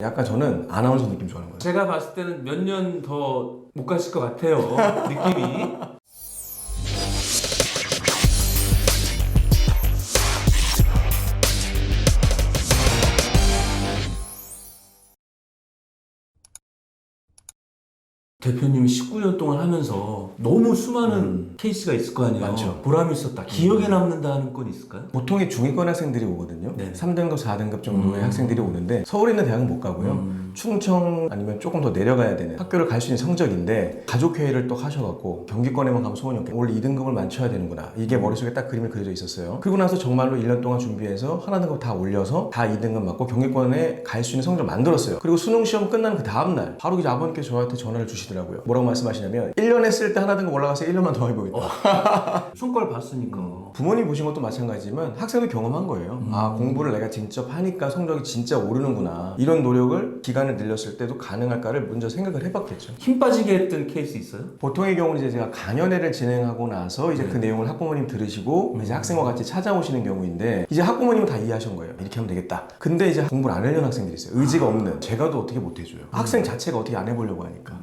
약간 저는 아나운서 느낌 좋아하는 거예요. 제가 봤을 때는 몇 년 더 못 가실 것 같아요. 느낌이. 대표님이 19년 동안 하면서 너무 수많은 케이스가 있을 거 아니에요. 음. 많죠. 보람이 있었다. 기억에 남는다는 건 있을까요? 보통의 중위권 학생들이 오거든요. 네. 3등급, 4등급 정도의 음. 학생들이 오는데 서울에 있는 대학은 못 가고요. 음. 충청 아니면 조금 더 내려가야 되는 학교를 갈 수 있는 성적인데 가족회의를 또 하셔갖고 경기권에만 가면 소원이 없게 올 2등급을 맞춰야 되는구나 이게 머릿속에 딱 그림이 그려져 있었어요 그리고 나서 정말로 1년 동안 준비해서 하나 등급 다 올려서 다 2등급 맞고 경기권에 갈 수 있는 성적을 만들었어요 그리고 수능 시험 끝난 그 다음날 바로 이제 아버님께서 저한테 전화를 주시더라고요 뭐라고 말씀하시냐면 1년 했을 때 하나 등급 올라가서 1년만 더 해보겠다 성과를 봤으니까. 부모님 보신 것도 마찬가지지만 학생도 경험한 거예요. 아 공부를 내가 직접 하니까 성적이 진짜 오르는구나. 이런 노력을 기간을 늘렸을 때도 가능할까를 먼저 생각을 해봤겠죠. 힘 빠지게 했던 케이스 있어요? 보통의 경우는 이제 제가 강연회를 진행하고 나서 이제 그 내용을 학부모님 들으시고 이제 학생과 같이 찾아오시는 경우인데 이제 학부모님은 다 이해하신 거예요. 이렇게 하면 되겠다. 근데 이제 공부를 안 하려는 학생들이 있어요. 의지가 없는. 제가도 어떻게 못 해줘요. 학생 자체가 어떻게 안 해보려고 하니까.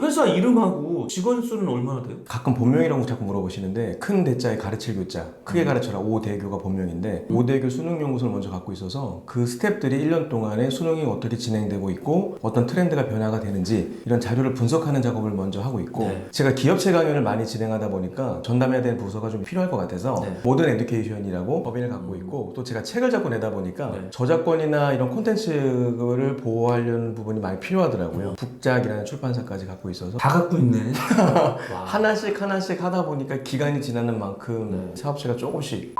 회사 이름하고 직원 수는 얼마나 돼요? 가끔 본명이라고 자꾸 물어보시는데 큰 대자에 가르칠 교자 크게 가르쳐라 오대교가 본명인데 오대교 수능연구소를 먼저 갖고 있어서 그 스텝들이 1년 동안에 수능이 어떻게 진행되고 있고 어떤 트렌드가 변화가 되는지 이런 자료를 분석하는 작업을 먼저 하고 있고 네. 제가 기업체 강연을 많이 진행하다 보니까 전담해야 되는 부서가 좀 필요할 것 같아서 네. 모든 에듀케이션이라고 법인을 갖고 있고 또 제가 책을 자꾸 내다 보니까 네. 저작권이나 이런 콘텐츠를 보호하려는 부분이 많이 필요하더라고요 북작이라는 출판사까지 갖고 있어서 다 갖고 있네. 와. 하나씩 하나씩 하다 보니까 기간이 지나는 만큼 네. 사업체가 조금씩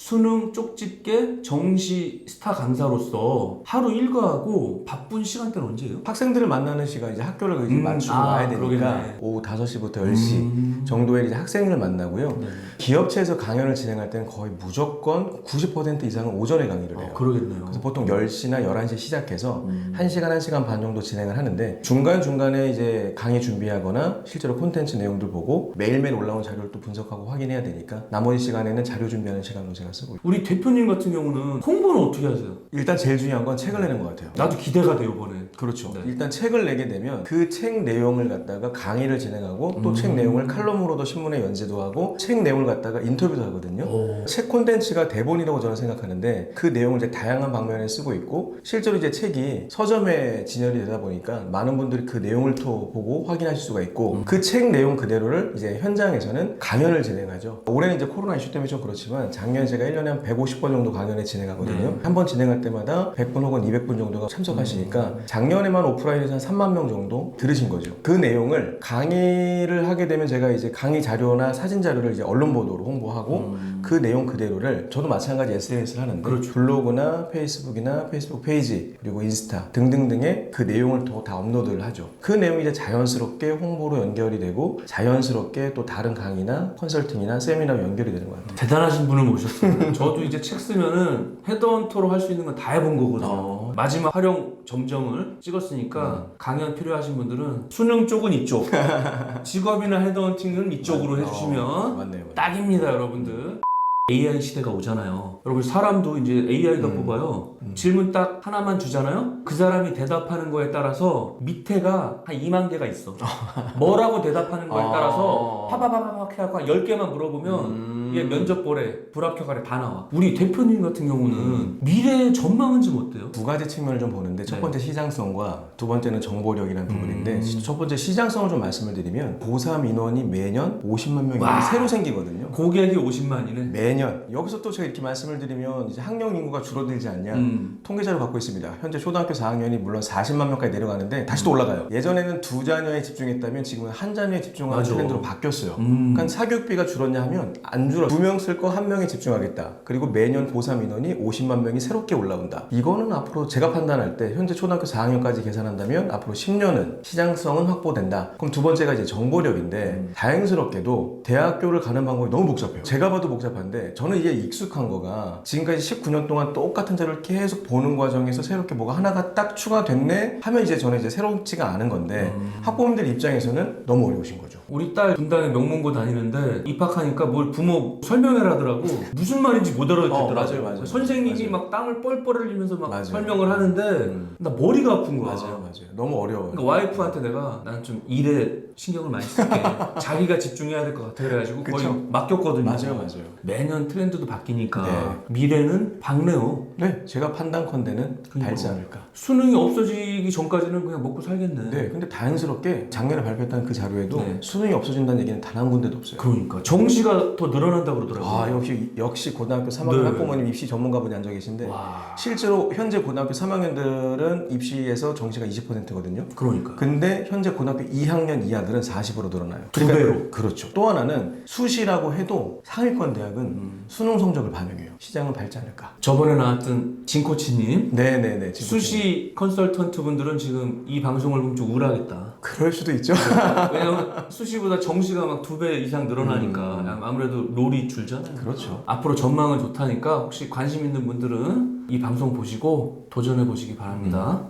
수능 쪽집게 정시 스타 강사로서 하루 일과하고 바쁜 시간대는 언제예요? 학생들을 만나는 시간 이제 학교를 이제 음, 맞추고 아, 와야 되니까 그러겠네. 오후 5시부터 10시 음. 정도에 이제 학생을 만나고요. 네. 기업체에서 강연을 진행할 때는 거의 무조건 90% 이상은 오전에 강의를 해요. 어, 그러겠네요. 그래서 보통 10시나 11시에 시작해서 음. 1시간, 1시간 반 정도 진행을 하는데 중간중간에 이제 강의 준비하거나 실제로 콘텐츠 내용들 보고 매일매일 올라온 자료를 또 분석하고 확인해야 되니까 나머지 시간에는 자료 준비하는 시간으로 제가 쓰고 있고 우리 대표님 같은 경우는 홍보는 어떻게 하세요? 일단 제일 중요한 건 책을 내는 것 같아요. 나도 기대가 돼요, 이번에. 그렇죠. 네. 일단 책을 내게 되면 그 책 내용을 갖다가 강의를 진행하고 또책 음. 내용을 칼럼으로도 신문에 연재도 하고 책 내용을 갖다가 인터뷰도 하거든요. 오. 책 콘텐츠가 대본이라고 저는 생각하는데 그 내용을 이제 다양한 방면에 쓰고 있고 실제로 이제 책이 서점에 진열이 되다 보니까 많은 분들이 그 내용을 또 보고 확인하실 수가 있고 음. 그책 내용 그대로를 이제 현장에서는 강연을 진행하죠. 올해는 이제 코로나 이슈 때문에 좀 그렇지만 작년 제가 1년에 한 150번 정도 강연을 진행하거든요. 네. 한번 진행할 때마다 100분 혹은 200분 정도가 참석하시니까 음. 작년에만 오프라인에서 한 3만 명 정도 들으신 거죠. 그 내용을 강의를 하게 되면 제가 이제 강의 자료나 사진 자료를 이제 언론 보도로 홍보하고 음. 그 내용 그대로를 저도 마찬가지 SNS를 하는데 그렇죠. 블로그나 페이스북이나 페이스북 페이지 그리고 인스타 등등등의 그 내용을 또다 업로드를 하죠. 그 내용이 이제 자연스럽게 홍보로 연결이 되고 자연스럽게 또 다른 강의나 컨설팅이나 세미나로 연결이 되는 것 같아요. 대단하신 분을 모셨어요. 저도 이제 책 쓰면은 헤드헌터로 할 수 있는 건 다 해본 거거든요. 어. 마지막 활용 점정을 찍었으니까 강연 필요하신 분들은 수능 쪽은 이쪽, 직업이나 헤드헌팅은 이쪽으로 어, 해주시면 맞네요. 맞네요. 딱입니다, 여러분들. AI 시대가 오잖아요. 여러분 사람도 이제 AI가 음. 뽑아요. 질문 딱 하나만 주잖아요. 그 사람이 대답하는 거에 따라서 밑에가 한 2만 개가 있어. 뭐라고 대답하는 거에 아. 따라서 파바바바박 해갖고 한 10개만 물어보면 음. 이게 면접 볼에 불합격 아래 다 나와. 우리 대표님 같은 경우는 미래의 전망은 좀 어때요? 두 가지 측면을 좀 보는데 첫 네. 번째 시장성과 두 번째는 정보력이라는 부분인데 음. 시- 첫 번째 시장성을 좀 말씀을 드리면 고3 인원이 매년 50만 명이 와. 새로 생기거든요. 고객이 50만이네. 매년 여기서 또 제가 이렇게 말씀을 드리면 이제 학령 인구가 줄어들지 않냐 음. 통계자료 갖고 있습니다. 현재 초등학교 4학년이 물론 40만 명까지 내려가는데 다시 또 올라가요. 예전에는 두 자녀에 집중했다면 지금은 한 자녀에 집중하는 맞아. 트렌드로 바뀌었어요. 음. 그러니까 사교육비가 줄었냐 하면 안 줄어. 두 명 쓸 거 한 명에 집중하겠다. 그리고 매년 고3 인원이 50만 명이 새롭게 올라온다. 이거는 앞으로 제가 판단할 때 현재 초등학교 4학년까지 계산한다면 앞으로 10년은 시장성은 확보된다. 그럼 두 번째가 이제 정보력인데 다행스럽게도 대학교를 가는 방법이 너무 복잡해요. 제가 봐도 복잡한데 저는 이게 익숙한 거가 지금까지 19년 동안 똑같은 자료를 계속 보는 과정에서 새롭게 뭐가 하나가 딱 추가됐네 하면 이제 저는 이제 새롭지가 않은 건데 학부모님들 입장에서는 너무 어려우신 거죠. 우리 딸 분당에 명문고 다니는데 입학하니까 뭘 부모 뭐 설명해라더라고. 무슨 말인지 못 알아듣겠더라고. 어, 맞아요, 맞아요. 선생님이 맞아요. 막 땀을 뻘뻘 흘리면서 막 맞아요. 설명을 하는데 음. 나 머리가 아픈 거야. 맞아요, 맞아요. 너무 어려워요. 그러니까 와이프한테 내가 난 좀 일에 신경을 많이 쓸게. 자기가 집중해야 될 것 같아 그래가지고 거의 그쵸. 맡겼거든요. 맞아요, 맞아요. 매년 트렌드도 바뀌니까 네. 미래는 밝네요. 네, 제가 판단컨대는 그러니까. 밝지 않을까. 수능이 없어지기 전까지는 그냥 먹고 살겠네. 네, 근데 자연스럽게 작년에 발표했던 그 자료에도 네. 수능이 없어진다는 얘기는 단 한 군데도 없어요. 그러니까 정시가 더 늘어난다고 그러더라고요. 아, 역시 역시 고등학교 3학년 네. 학부모님 입시 전문가분이 앉아 계신데 와. 실제로 현재 고등학교 3학년들은 입시에서 정시가 20%거든요. 그러니까. 근데 현재 고등학교 2학년 이하들 은 40으로 늘어나요. 두 배로. 그렇죠. 또 하나는 수시라고 해도 상위권 대학은 음. 수능 성적을 반영해요. 시장은 밝지 않을까. 저번에 나왔던 진코치님 네네네. 지금 수시 컨설턴트 분들은 지금 이 방송을 보면 좀 우울하겠다. 그럴 수도 있죠. 왜냐면 수시보다 정시가 막 두 배 이상 늘어나니까 음. 아무래도 롤이 줄잖아요. 그렇죠. 앞으로 전망은 좋다니까 혹시 관심 있는 분들은 이 방송 보시고 도전해 보시기 바랍니다.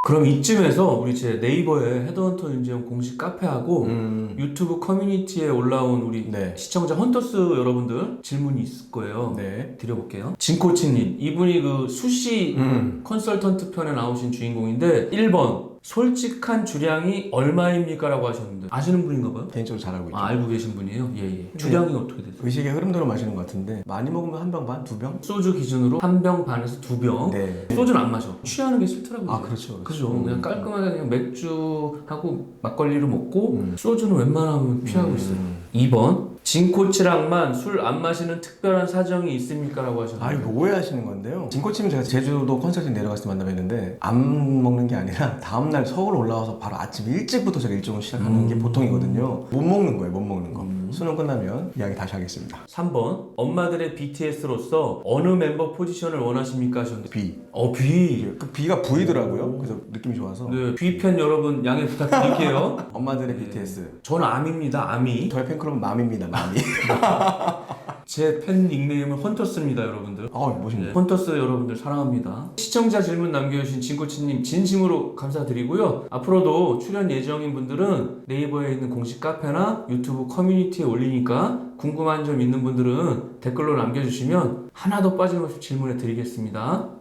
그럼 이쯤에서 우리 제 네이버에 헤드헌터 윤재영 공식 카페하고 음. 유튜브 커뮤니티에 올라온 우리 네. 시청자 헌터스 여러분들 질문이 있을 거예요. 네. 드려볼게요. 진코치님, 이분이 그 수시 음. 컨설턴트 편에 나오신 주인공인데 1번 솔직한 주량이 얼마입니까? 라고 하셨는데 아시는 분인가 봐요? 개인적으로 잘 알고 있죠. 아, 알고 계신 분이에요? 예, 네. 예. 주량이 어떻게 되세요? 의식의 흐름대로 마시는 것 같은데 많이 먹으면 한 병 반, 두 병? 소주 기준으로 한 병 반에서 두 병. 네. 소주는 안 마셔. 취하는 게 싫더라고요. 아 그렇죠. 그죠. 음. 그냥 깔끔하게 그냥 맥주하고 막걸리를 먹고 음. 소주는 웬만하면 피하고 있어요. 음. 2번 진코치랑만 술 안 마시는 특별한 사정이 있습니까? 라고 하셨는데 아 이거 오해하시는 건데요. 진코치는 제가 제주도 컨설팅 내려갔을 때 만나뵀는데 안 먹는 게 아니라 다음날 서울 올라와서 바로 아침 일찍부터 제가 일정을 시작하는 게 음. 보통이거든요. 못 먹는 거예요, 못 먹는 거. 음. 수능 끝나면 이야기 다시 하겠습니다. 3번 엄마들의 BTS로서 어느 멤버 포지션을 원하십니까? 하셨는데 B. 어 B 그 B가 V더라고요. 그래서 느낌이 좋아서 네, B편 여러분 양해 부탁드릴게요 엄마들의 네. BTS. 저는 암입니다 암이 저희 팬클럽은 맘입니다, 맘이. 제 팬 닉네임은 헌터스입니다 여러분들 아 멋있네. 네, 헌터스 여러분들 사랑합니다. 시청자 질문 남겨주신 진코치님 진심으로 감사드리고요. 앞으로도 출연 예정인 분들은 네이버에 있는 공식 카페나 유튜브 커뮤니티에 올리니까 궁금한 점 있는 분들은 댓글로 남겨주시면 하나도 빠짐없이 질문해 드리겠습니다.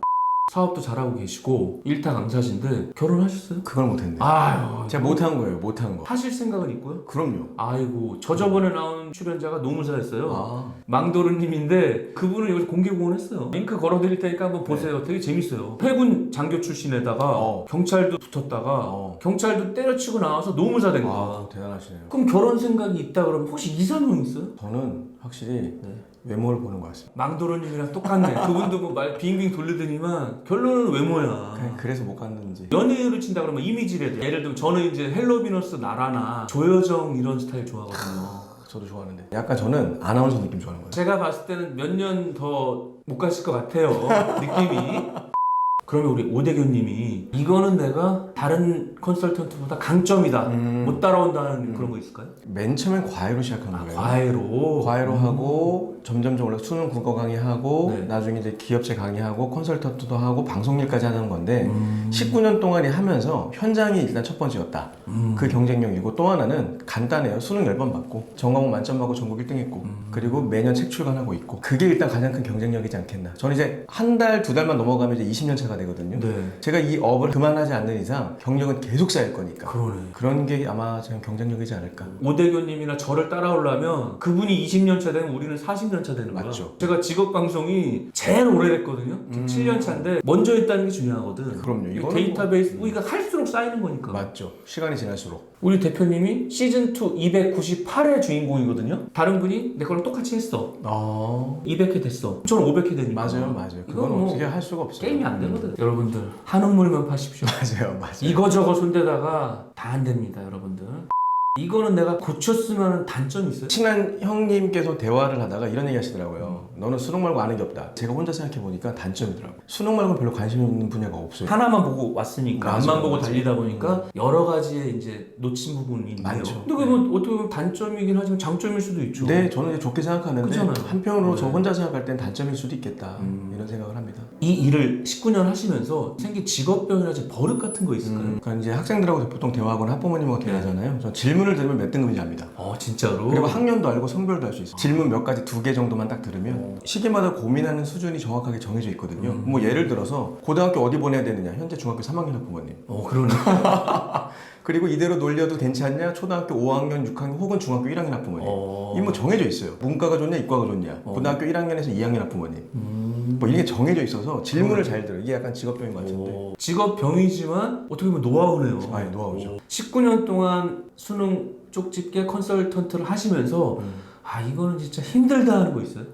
사업도 잘하고 계시고 일타 강사신데 결혼하셨어요? 그걸 못했네. 아유 제가 못한 거예요, 못한 거. 하실 생각은 있고요? 그럼요. 아이고 저 저번에 나온 출연자가 노무사였어요. 아, 망도르님인데 그분은 여기서 공개 공헌했어요. 링크 걸어드릴 테니까 한번 보세요. 되게 재밌어요. 해군 장교 출신에다가 어. 경찰도 붙었다가 어. 경찰도 때려치고 나와서 노무사 된 거야. 아 대단하시네요. 그럼 결혼 생각이 있다 그러면 혹시 이상형 있어요? 저는 확실히 네. 외모를 보는 것 같습니다. 망도르님이랑 똑같네. 그분도 뭐말 빙빙 돌리더니만 결론은 외모야. 그냥 그래서 못 갔는지. 연예인으로 친다 그러면 이미지래도 예를 들면 저는 이제 헬로 비너스 나라나 조여정 이런 스타일 좋아하거든요. 저도 좋아하는데. 약간 저는 아나운서 느낌 좋아하는 거예요. 제가 봤을 때는 몇 년 더 못 가실 것 같아요. 느낌이. 그러면 우리 오대교님이 이거는 내가 다른 컨설턴트보다 강점이다. 음. 못 따라온다는 음. 그런 거 있을까요? 맨 처음엔 과외로 시작한 아, 거예요. 과외로. 과외로 하고 점점점 올라 수능 국어 강의하고 네. 나중에 이제 기업체 강의하고 컨설턴트도 하고 방송일까지 하는 건데 음. 19년 동안이 하면서 현장이 일단 첫 번째였다. 음. 그 경쟁력이고 또 하나는 간단해요. 수능 10번 받고 전과목 만점 받고 전국 1등 했고 음. 그리고 매년 책 출간하고 있고 그게 일단 가장 큰 경쟁력이지 않겠나. 저는 이제 한 달, 두 달만 넘어가면 이제 20년 차가 되거든요. 네. 제가 이 업을 그만하지 않는 이상 경력은 계속 쌓일 거니까. 그러네. 그런 게 아마 지금 경쟁력이지 않을까. 오대교님이나 저를 따라오려면 그분이 20년 차 되면 우리는 40년 차 되는 거야. 맞죠. 제가 직업 방송이 제일 오래됐거든요. 음. 7년 차인데 먼저 했다는 게 중요하거든. 그럼요. 이 이거는 데이터베이스 우리가 할수록 쌓이는 거니까. 맞죠. 시간이 지날수록. 우리 대표님이 시즌 2 298의 주인공이거든요. 다른 분이 내 거랑 똑같이 했어. 아 200회 됐어. 저는 500회 되니까. 맞아요, 맞아요. 이건 그건 뭐 어떻게 할 수가 없어요. 게임이 안 되거든. 여러분들 한우 물만 파십시오. 맞아요, 맞아요. 이거 저거 손대다가 다 안 됩니다, 여러분들. 이거는 내가 고쳤으면 단점이 있어요. 친한 형님께서 대화를 하다가 이런 얘기 하시더라고요. 너는 수능 말고 아는 게 없다. 제가 혼자 생각해 보니까 단점이더라고요. 수능 말고 별로 관심 있는 분야가 없어요. 하나만 보고 왔으니까 맞아요, 앞만 보고 맞아요. 달리다 보니까 여러 가지의 이제 놓친 부분이 있네요. 많죠. 근데 그게 뭐 어떻게 보면 단점이긴 하지만 장점일 수도 있죠. 네, 저는 이제 좋게 생각하는데 그잖아요. 한편으로 저 네. 혼자 생각할 땐 단점일 수도 있겠다. 음. 이런 생각을 합니다. 이 일을 19년 하시면서 생긴 직업병이라든지 버릇 같은 거 있을까요? 음, 그러니까 이제 학생들하고 보통 대화하거나 학부모님하고 대화하잖아요. 저 질문을 질문을 들으면 몇 등급인지 압니다. 어 진짜로. 그리고 학년도 알고 성별도 알 수 있어요. 질문 몇 가지 두 개 정도만 딱 들으면 시기마다 고민하는 수준이 정확하게 정해져 있거든요. 음. 뭐 예를 들어서 고등학교 어디 보내야 되느냐 현재 중학교 3학년 학부모님. 어 그러네. 그리고 이대로 놀려도 괜찮냐 초등학교 5학년 6학년 혹은 중학교 1학년 학부모님. 어. 이뭐 정해져 있어요. 문과가 좋냐 이과가 좋냐. 어. 고등학교 1학년에서 2학년 학부모님. 음. 뭐 이게 정해져 있어서 질문을 잘 들어요. 이게 약간 직업병인 것 같은데. 오. 직업병이지만 어떻게 보면 노하우네요. 아, 예, 노하우죠. 오. 19년 동안 수능 쪽집게 컨설턴트를 하시면서 음. 아 이거는 진짜 힘들다 하는 거 있어요?